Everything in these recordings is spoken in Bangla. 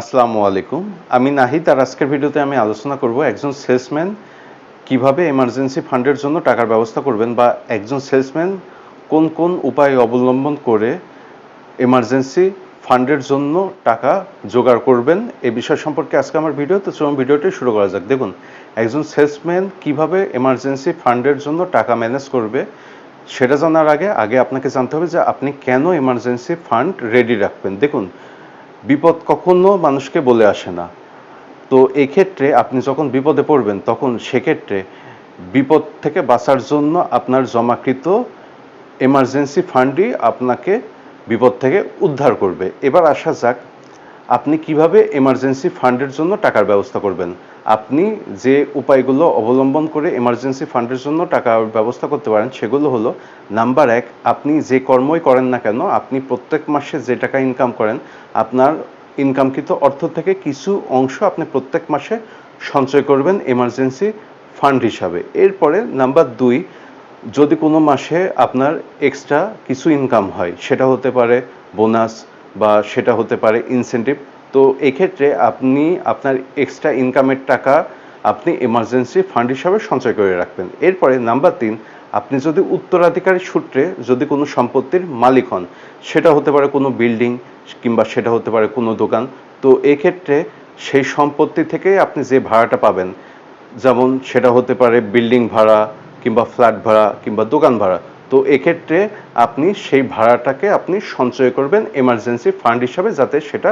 আসসালামু আলাইকুম। আমি নাহিদ আর আজকের ভিডিওতে আমি আলোচনা করব একজন সেলসম্যান কীভাবে এমার্জেন্সি ফান্ডের জন্য টাকার ব্যবস্থা করবেন বা একজন সেলসম্যান কোন কোন উপায় অবলম্বন করে এমার্জেন্সি ফান্ডের জন্য টাকা জোগাড় করবেন এই বিষয় সম্পর্কে আজকে আমার ভিডিও। তো চলুন ভিডিওটি শুরু করা যাক। দেখুন, একজন সেলসম্যান কীভাবে এমার্জেন্সি ফান্ডের জন্য টাকা ম্যানেজ করবে সেটা জানার আগে আগে আপনাকে জানতে হবে যে আপনি কেন এমার্জেন্সি ফান্ড রেডি রাখবেন। দেখুন বিপদ কখনো মানুষকে বলে আসে না। তো এক্ষেত্রে আপনি যখন বিপদে পড়বেন, তখন সেক্ষেত্রে বিপদ থেকে বাঁচার জন্য আপনার জমাকৃত এমার্জেন্সি ফান্ডই আপনাকে বিপদ থেকে উদ্ধার করবে। এবার আসা যাক আপনি কীভাবে এমার্জেন্সি ফান্ডের জন্য টাকার ব্যবস্থা করবেন? আপনি যে উপায়গুলো অবলম্বন করে এমার্জেন্সি ফান্ডের জন্য টাকার ব্যবস্থা করতে পারেন সেগুলো হলো নাম্বার এক, আপনি যে কর্মই করেন না কেন, আপনি প্রত্যেক মাসে যে টাকা ইনকাম করেন, আপনার ইনকামকৃত অর্থ থেকে কিছু অংশ আপনি প্রত্যেক মাসে সঞ্চয় করবেন এমার্জেন্সি ফান্ড হিসাবে। এরপরে নাম্বার দুই, যদি কোনো মাসে আপনার এক্সট্রা কিছু ইনকাম হয়, সেটা হতে পারে বোনাস বা সেটা হতে পারে ইনসেন্টিভ তো এক্ষেত্রে আপনি আপনার এক্সট্রা ইনকামের টাকা আপনি এমার্জেন্সি ফান্ড হিসাবে সঞ্চয় করে রাখবেন। এরপরে নাম্বার তিন, আপনি যদি উত্তরাধিকারী সূত্রে যদি কোনো সম্পত্তির মালিক হন, সেটা হতে পারে কোনো বিল্ডিং কিংবা সেটা হতে পারে কোনো দোকান, তো এক্ষেত্রে সেই সম্পত্তি থেকে আপনি যে ভাড়াটা পাবেন, যেমন সেটা হতে পারে বিল্ডিং ভাড়া কিংবা ফ্ল্যাট ভাড়া কিংবা দোকান ভাড়া তো এক্ষেত্রে আপনি সেই ভাড়াটাকে আপনি সঞ্চয় করবেন এমার্জেন্সি ফান্ড হিসাবে যাতে সেটা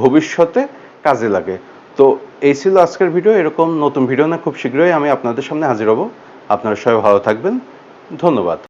ভবিষ্যতে কাজে লাগে। তো এই ছিল আজকের ভিডিও এরকম নতুন ভিডিও না, খুব শীঘ্রই আমি আপনাদের সামনে হাজির হব। আপনারা সবাই ভালো থাকবেন। ধন্যবাদ।